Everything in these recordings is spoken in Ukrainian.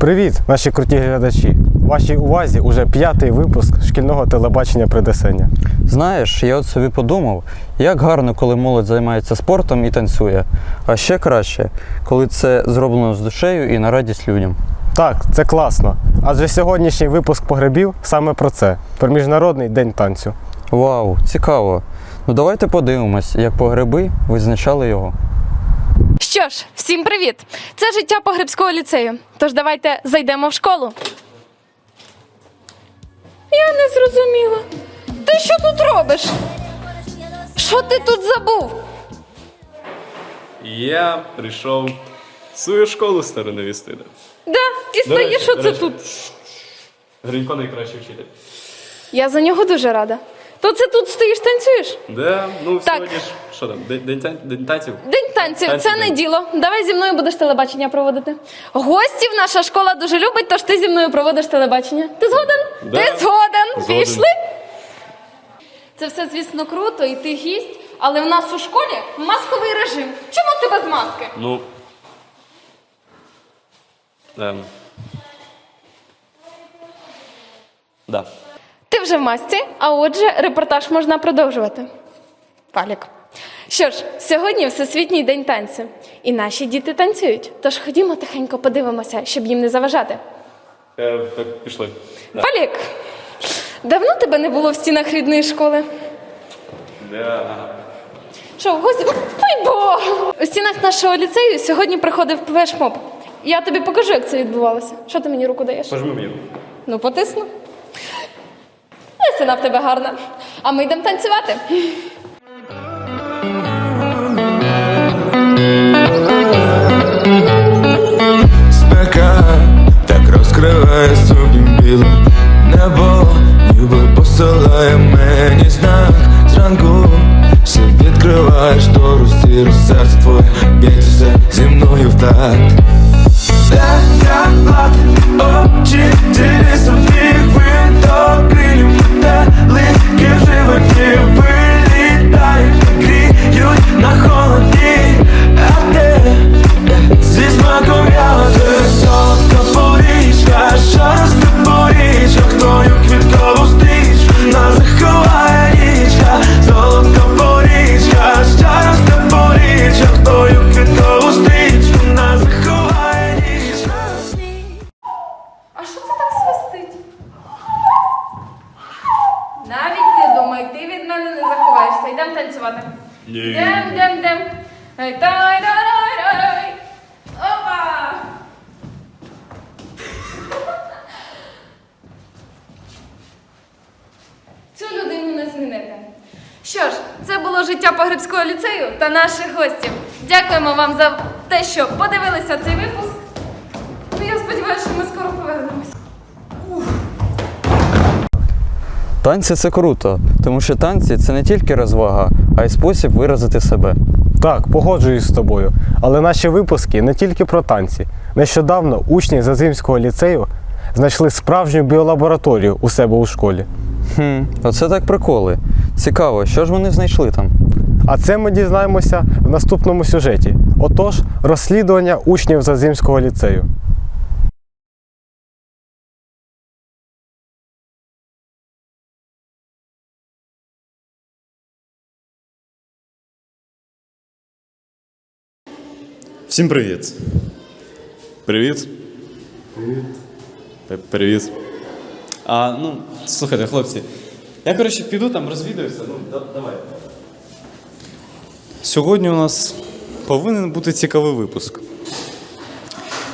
Привіт, наші круті глядачі! Вашій увазі уже п'ятий випуск шкільного телебачення Придесення. Знаєш, я от собі подумав, як гарно, коли молодь займається спортом і танцює. А ще краще, коли це зроблено з душею і на радість людям. Так, це класно. Адже сьогоднішній випуск погребів саме про це про Міжнародний день танцю. Вау, цікаво. Ну давайте подивимось, як погреби визначали його. Що ж, всім привіт! Це життя погребського ліцею. Тож давайте зайдемо в школу. Я не зрозуміла. Ти що тут робиш? Що ти тут забув? Я прийшов свою школу стару навістити. Да, дістаєш, що це тут. Гринько найкращий вчитель. Я за нього дуже рада. То це тут стоїш, танцюєш? Да, ну Так. сьогодні ж що там, день, день, тан- день танців? День танців, Танці це не день. діло. Давай зі мною будеш телебачення проводити. Гостів наша школа дуже любить, тож ти зі мною проводиш телебачення. Ти згоден? Да. Ти згоден? Згоден. Пішли? Це все, звісно, круто, і ти гість, але в нас у школі масковий режим. Чому ти без маски? Ну. Ем. Да. Ти вже в масці, а отже, репортаж можна продовжувати. Палік. Що ж, сьогодні Всесвітній день танцю. І наші діти танцюють. Тож ходімо тихенько подивимося, щоб їм не заважати. Е, так, пішли. Да. Палік, давно тебе не було в стінах рідної школи? Да. Що, в гості? Ой, бо! У стінах нашого ліцею сьогодні приходив флешмоб. Я тобі покажу, як це відбувалося. Що ти мені руку даєш? Пожми мені. Ну, потисну. Лисина в тебе гарна. А ми йдемо танцювати. Йдемо танцювати. Йдем, йдем, йдем. Тай, рай, рай, рай. Опа! Цю людину не змінити. Що ж, це було життя погребського ліцею та наших гостів. Дякуємо вам за те, що подивилися цей випуск. Танці це круто, тому що танці це не тільки розвага, а й спосіб виразити себе. Так, погоджуюсь з тобою. Але наші випуски не тільки про танці. Нещодавно учні Зазимського ліцею знайшли справжню біолабораторію у себе у школі. Хм, оце так приколи. Цікаво, що ж вони знайшли там? А це ми дізнаємося в наступному сюжеті. Отож, розслідування учнів Зазимського ліцею. Всім привіт. Привіт. Привіт. Привіт. А, ну, слухайте, хлопці. Я, коротше, піду там розвідаюся. Ну, да- давай. Сьогодні у нас повинен бути цікавий випуск.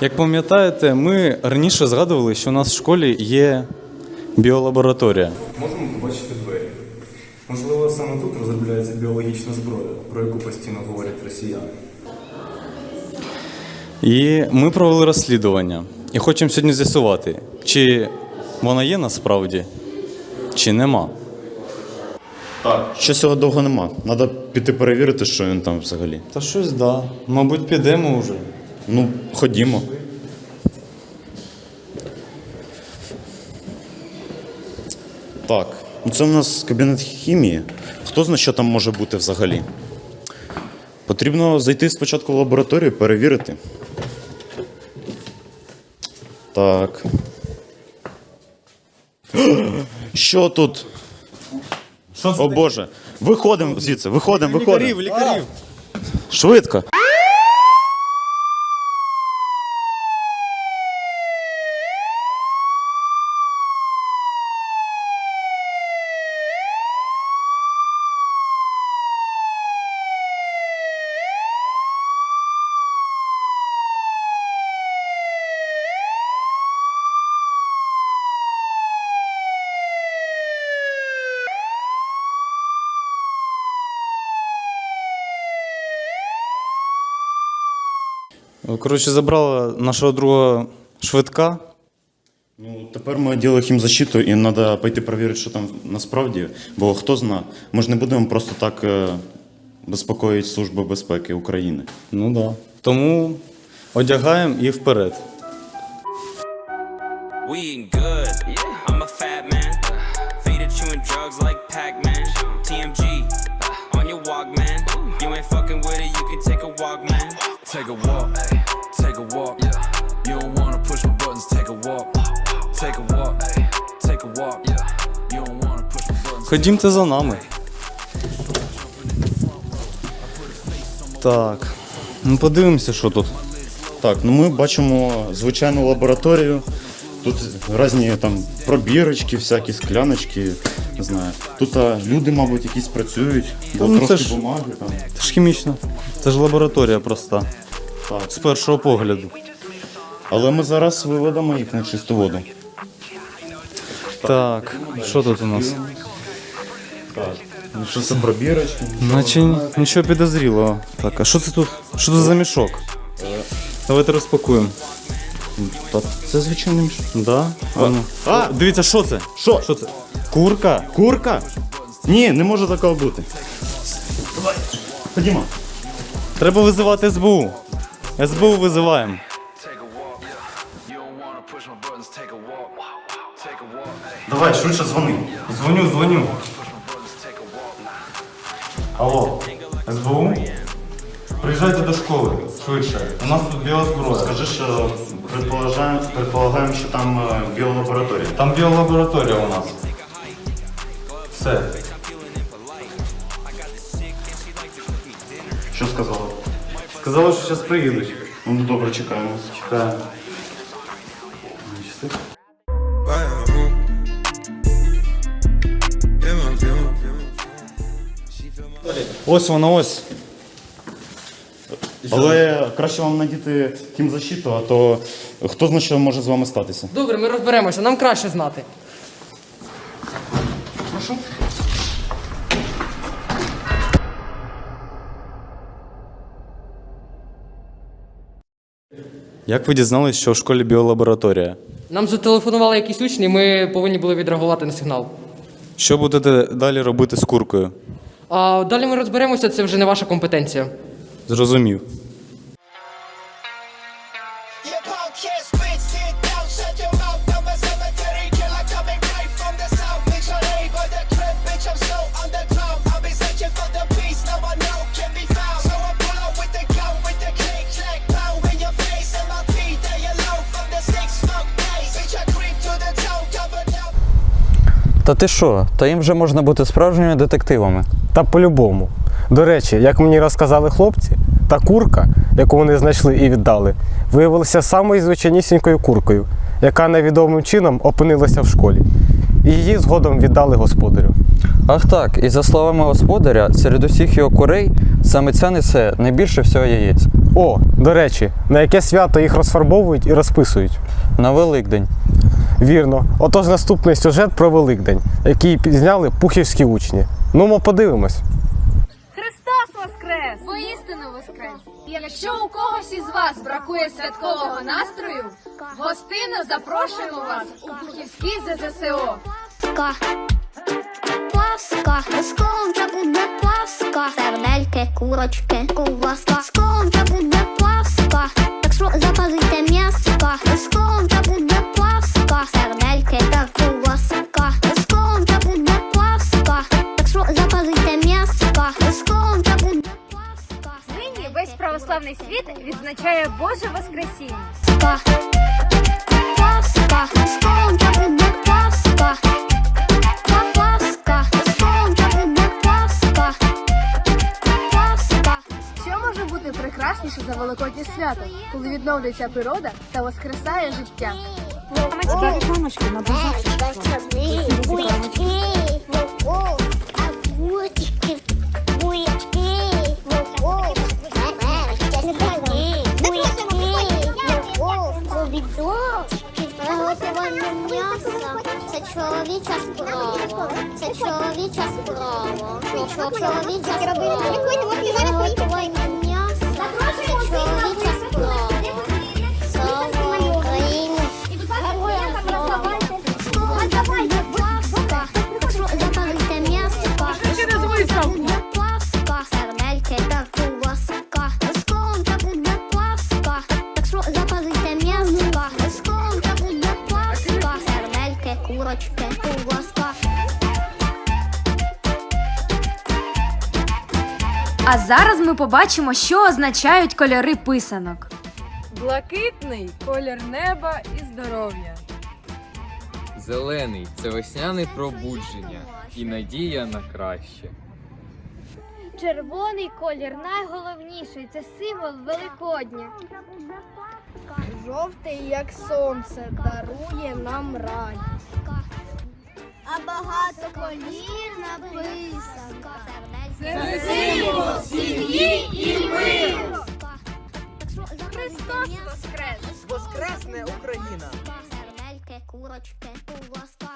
Як пам'ятаєте, ми раніше згадували, що у нас в школі є біолабораторія. Можемо побачити двері. Можливо, саме тут розробляється біологічна зброя, про яку постійно говорять росіяни. І ми провели розслідування. І хочемо сьогодні з'ясувати, чи вона є насправді, чи нема. Так, щось його довго нема. Треба піти перевірити, що він там взагалі. Та щось да. Мабуть, підемо вже. Ну, ходімо. Так, ну це у нас кабінет хімії. Хто знає, що там може бути взагалі? Потрібно зайти спочатку в лабораторію, перевірити. Так. Що тут? Що це О таке? Боже. Виходимо звідси, виходимо, виходимо. Лікарів, лікарів. Швидко. Коротше, забрала нашого друга швидка. Ну, тепер ми робимо хімзащиту і треба пойти перевірити, що там насправді. Бо хто зна, ми ж не будемо просто так е, безпокоїти Службу безпеки України. Ну так. Да. Тому одягаємо і вперед. We eating good. I'm a fat man. Faded chewing drugs like Pac-Man. TMG on your Walkman. You ain't fucking with it, you can take a walk, man. Take a walk, Ходімте за нами. Так. Ну подивимося, що тут. Так, ну ми бачимо звичайну лабораторію. Тут різні там пробірочки, всякі скляночки. Не знаю. Тут а, люди, мабуть, якісь працюють, бо Ну, це трошки ж- бумаги там. Це ж хімічно. Це ж лабораторія проста. Так. З першого погляду. Але ми зараз виведемо їх на чисту воду. Так, що тут у нас? Що це пробірочки? Наче нічого підозрілого. Так, а що це тут? Що це за мішок? Давайте розпакуємо. Та це звичайний мішок. Да? А, ну. А! Дивіться, що це? Що? Що це? Курка? Курка? Ні, не може такого бути. Давай. Ходімо. Треба визивати СБУ. СБУ визиваємо. Давай, швидше дзвони. Дзвоню, дзвоню. take a walk. Алло, СБУ? Приїжджайте до школи, швидше. У нас тут біозброя. Скажи, що предполагаємо, предполагаємо, що там е, біолабораторія. Там біолабораторія у нас. Все. Що сказала? Сказали, що зараз приїдуть. Ну, добре, чекаємо. Чекаємо. Ось воно ось. Але краще вам надіти хімзащиту, а то хто знає, що може з вами статися. Добре, ми розберемося, нам краще знати. Як ви дізналися, що в школі біолабораторія? Нам зателефонували якісь учні, ми повинні були відреагувати на сигнал. Що будете далі робити з куркою? А далі ми розберемося, це вже не ваша компетенція. Зрозумів. Та ти що? Та їм вже можна бути справжніми детективами. Та по-любому. До речі, як мені розказали хлопці, та курка, яку вони знайшли і віддали, виявилася самою звичайнісінькою куркою, яка невідомим чином опинилася в школі. І її згодом віддали господарю. Ах так, і за словами господаря, серед усіх його курей саме ця несе найбільше всього яєць. О, до речі, на яке свято їх розфарбовують і розписують. На Великдень. Вірно. Отож наступний сюжет про Великдень, який зняли пухівські учні. Ну, ми подивимось. Христос Воскрес! Воістину Воскрес! Якщо у когось із вас бракує святкового настрою, гостину запрошуємо вас у Пухівський ЗЗСО. Пласка, сконча буде пласка, сердельки, курочки, ковбаска, сконча буде пласка, так що запалите м'яска, Цілий світ відзначає Боже Воскресіння. Що може бути прекрасніше за великоднє свято, коли відновлюється природа та воскресає життя? Мамочки, справа. Це чоловіча справа. Чоловіча справа. Приготування м'яса А зараз ми побачимо, що означають кольори писанок. Блакитний колір неба і здоров'я. Зелений це весняне пробудження і надія на краще. Червоний колір найголовніший. Це символ Великодня. Жовтий, як сонце, дарує нам радість. А багато колір написано. Це символ сім'ї і миру. Христос воскрес! Воскресне Україна! Сердельки, курочки, ковбаска.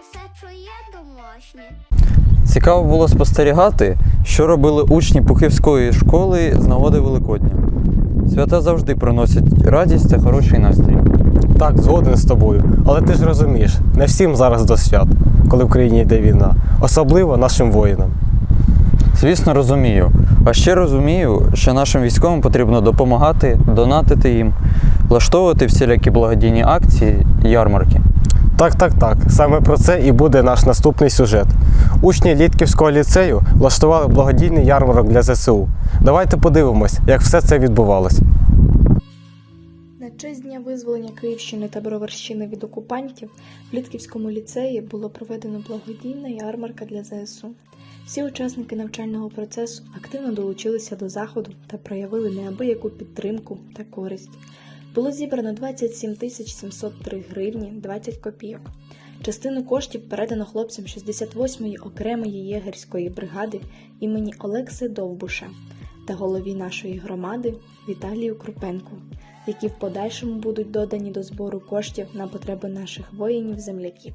Все, що є домашнє. Цікаво було спостерігати, що робили учні Пухівської школи з нагоди Великодня. Свята завжди приносять радість та хороший настрій. Так, згоден з тобою. Але ти ж розумієш, не всім зараз до свят, коли в країні йде війна, особливо нашим воїнам. Звісно, розумію. А ще розумію, що нашим військовим потрібно допомагати, донатити їм, влаштовувати всілякі благодійні акції, ярмарки. Так, так, так. Саме про це і буде наш наступний сюжет. Учні Літківського ліцею влаштували благодійний ярмарок для ЗСУ. Давайте подивимось, як все це відбувалось. На честь дня визволення Київщини та Броварщини від окупантів в Літківському ліцеї було проведено благодійна ярмарка для ЗСУ. Всі учасники навчального процесу активно долучилися до заходу та проявили неабияку підтримку та користь. Було зібрано 27 тисяч 703 гривні 20 копійок. Частину коштів передано хлопцям 68-ї окремої єгерської бригади імені Олекси Довбуша та голові нашої громади Віталію Крупенку, які в подальшому будуть додані до збору коштів на потреби наших воїнів-земляків.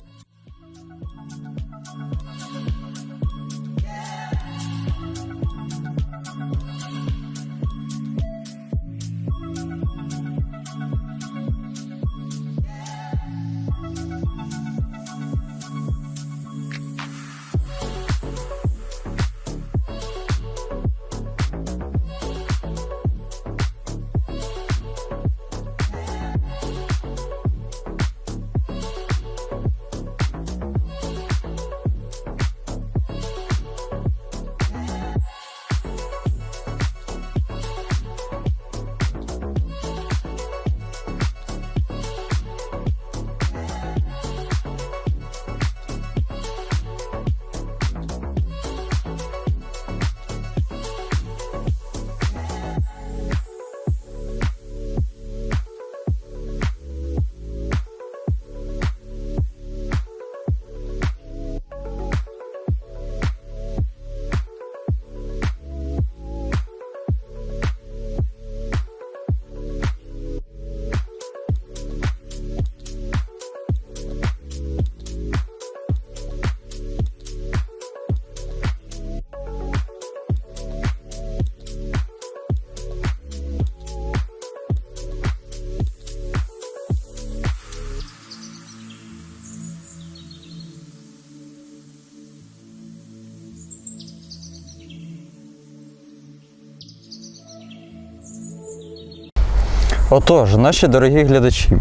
Отож, наші дорогі глядачі,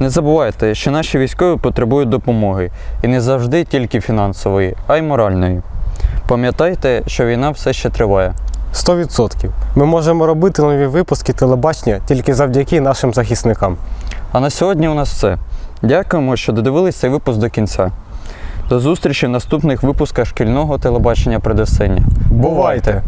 не забувайте, що наші військові потребують допомоги і не завжди тільки фінансової, а й моральної. Пам'ятайте, що війна все ще триває. 100%. Ми можемо робити нові випуски телебачення тільки завдяки нашим захисникам. А на сьогодні у нас все. Дякуємо, що додивились цей випуск до кінця. До зустрічі в наступних випусках шкільного телебачення Предесення. Бувайте!